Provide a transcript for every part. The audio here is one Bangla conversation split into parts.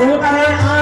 我们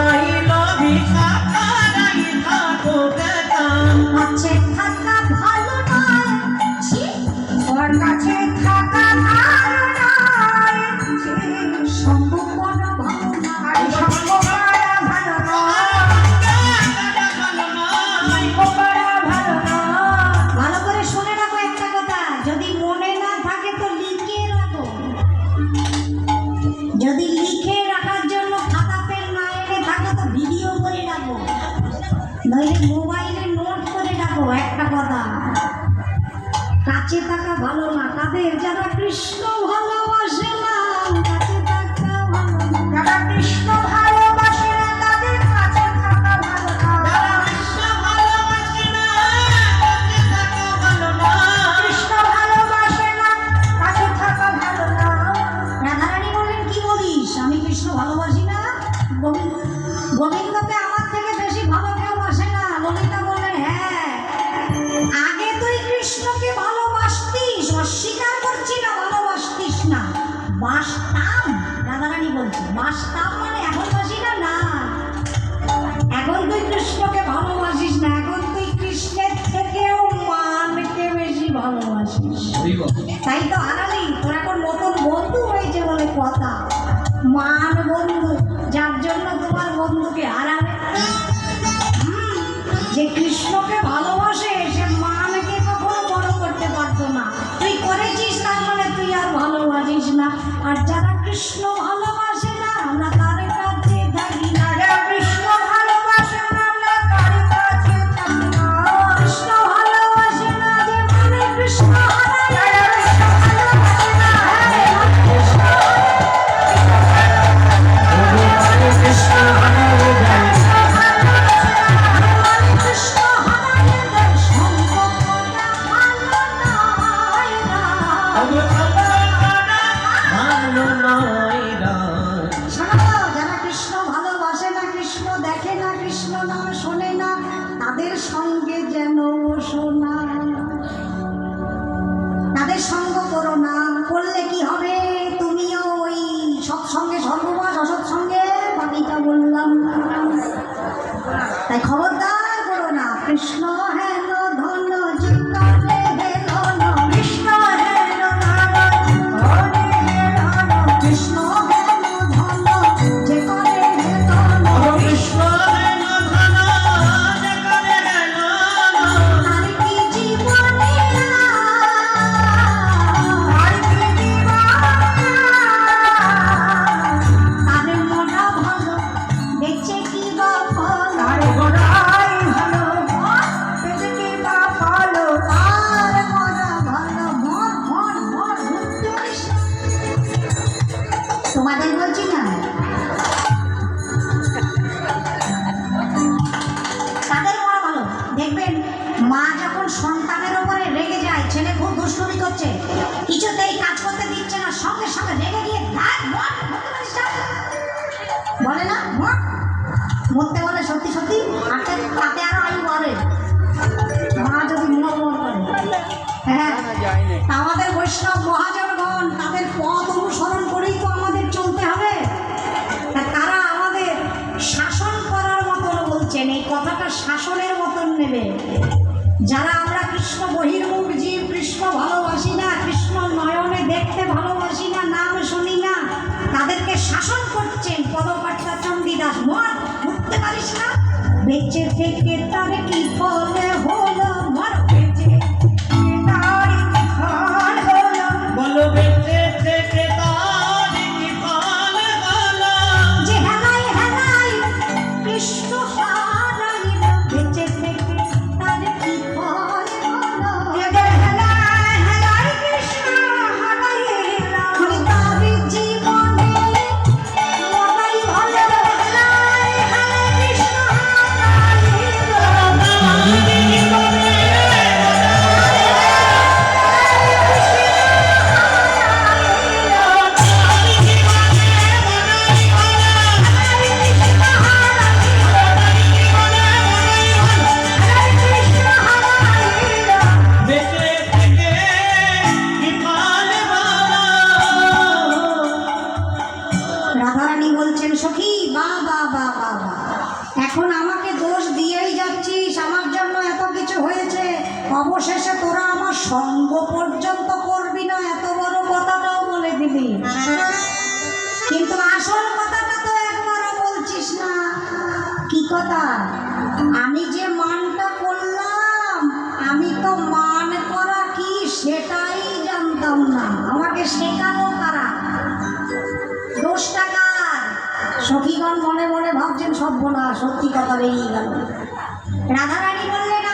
কাছে থাকা ভালো না তাদের যারা কৃষ্ণ ভালোবাসে ভালোবাসিস তাই তো আড়ালি তোর এখন নতুন বন্ধু হয়েছে বলে কথা। মান বন্ধু, যার জন্য তোমার বন্ধুকে আড়ালে যে কৃষ্ণকে ভালোবাসে, সে মানকে কখনো বড় করতে পারতো না। তুই করেছিস তার মানে তুই আর ভালোবাসিস না। আর যারা কৃষ্ণ আল্লাহ নেবে। যারা আমরা কৃষ্ণ বহির্মুখ জীব, কৃষ্ণ ভালোবাসি না, কৃষ্ণ নয়নে দেখতে ভালোবাসি না, নাম শুনি না, তাদেরকে শাসন করছেন পদপাঠা চণ্ডীদাস মত উঠতে পারিস না? বেঁচে থেকে তার কি ফল? কথা। আমি যে মানটা করলাম, আমি তো মান করা কি সেটাই জানতাম না। আমাকে শেখানো তারা দোষ টাকার সখীগণ মনে মনে ভাবছেন সভ্য না সত্যি কথা বেরিয়ে গেল। রাধারানী বললেন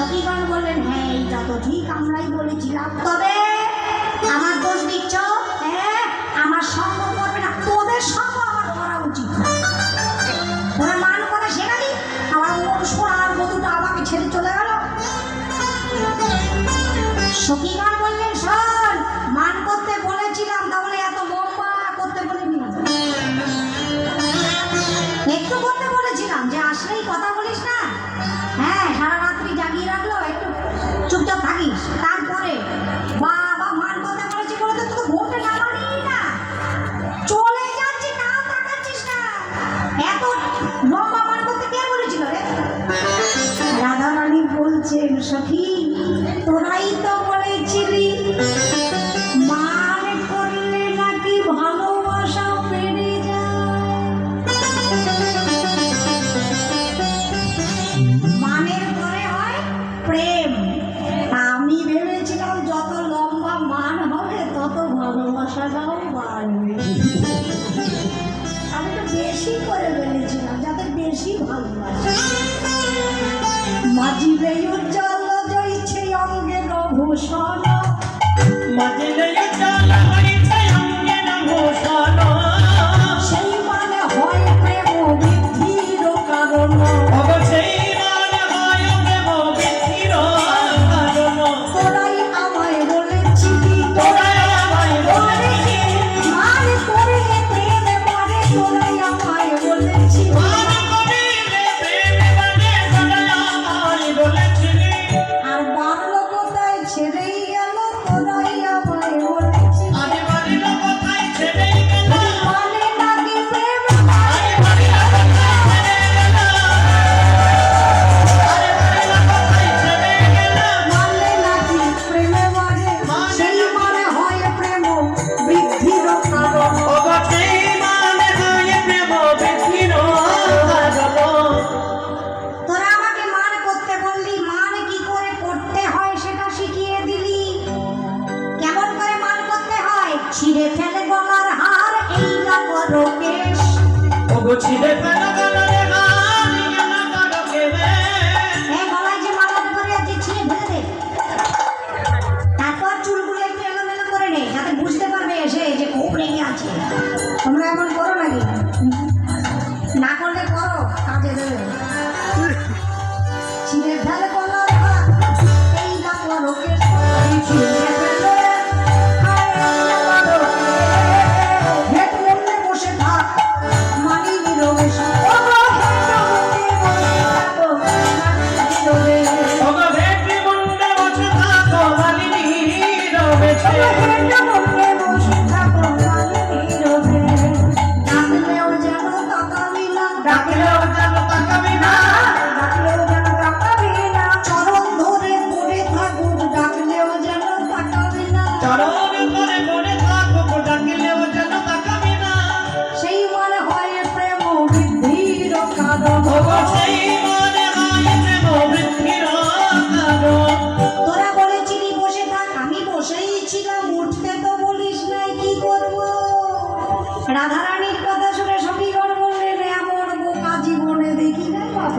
সখীগণ বললেন হ্যাঁ এইটা তো ঠিক, আমরাই বলেছিলাম। তবে আমার দোষ দিচ্ছ? হ্যাঁ আমার সঙ্গ করবে না, তোদের সঙ্গ আমার করা উচিত। ওরা মান করে সেখানে আমার মন সোনার মধুটা আমাকে ছেড়ে চলে গেল। সখীগণ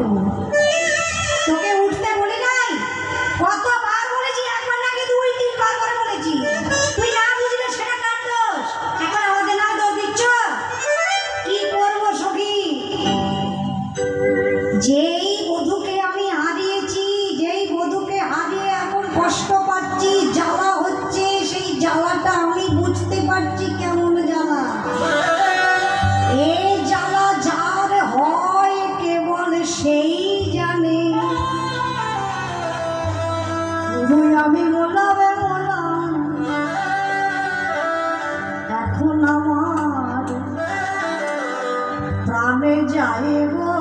Mm-hmm. जाए वो।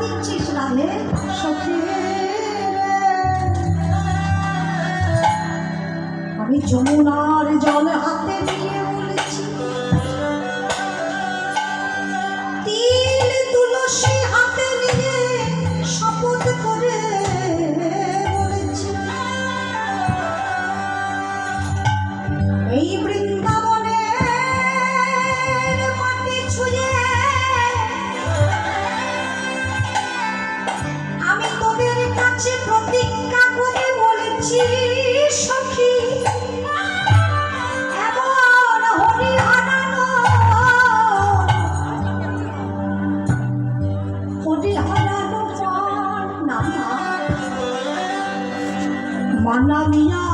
দিচ্ছিস রাধে সখী আমি যমুনার জল হাতে নিয়ে Allah, Allah.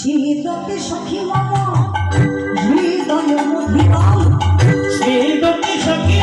শ্রীদকে সখী মামা হৃদয় মধুরাম শ্রীদকে সখী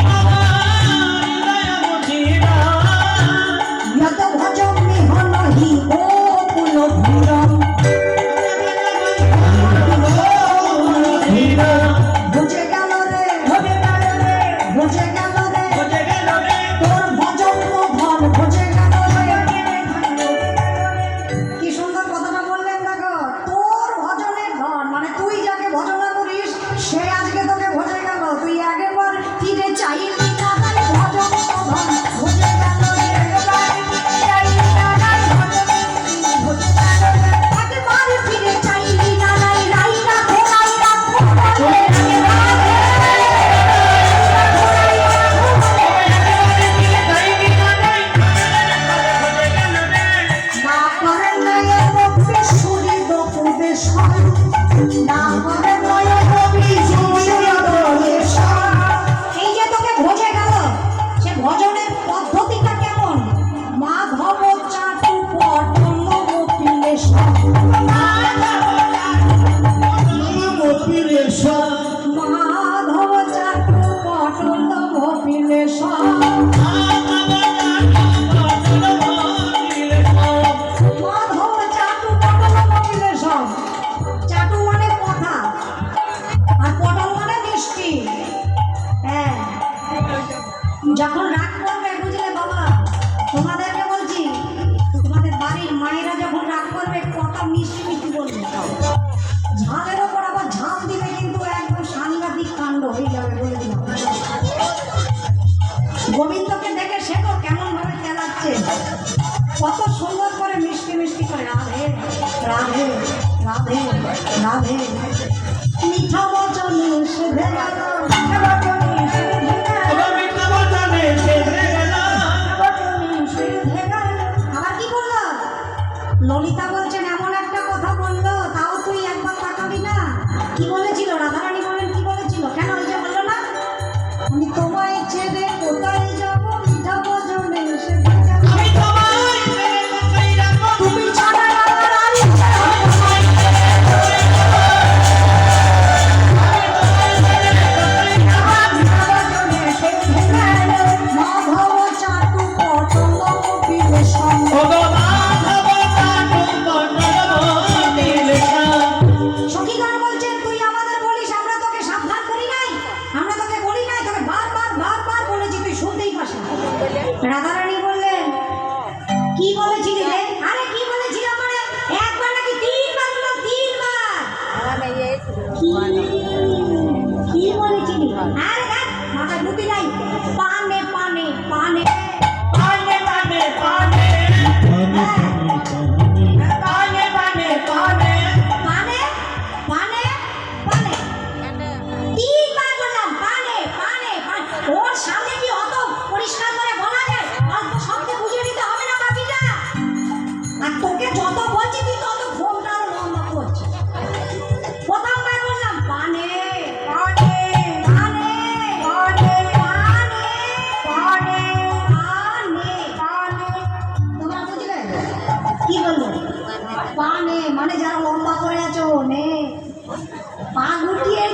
把我爹。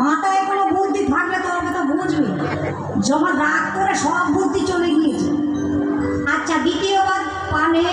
মাথায় কোনো বুদ্ধি থাকলে তোর কথা বুঝবে জমা রাগ করে সব বুদ্ধি চলে গিয়েছে। আচ্ছা দ্বিতীয়বার পানে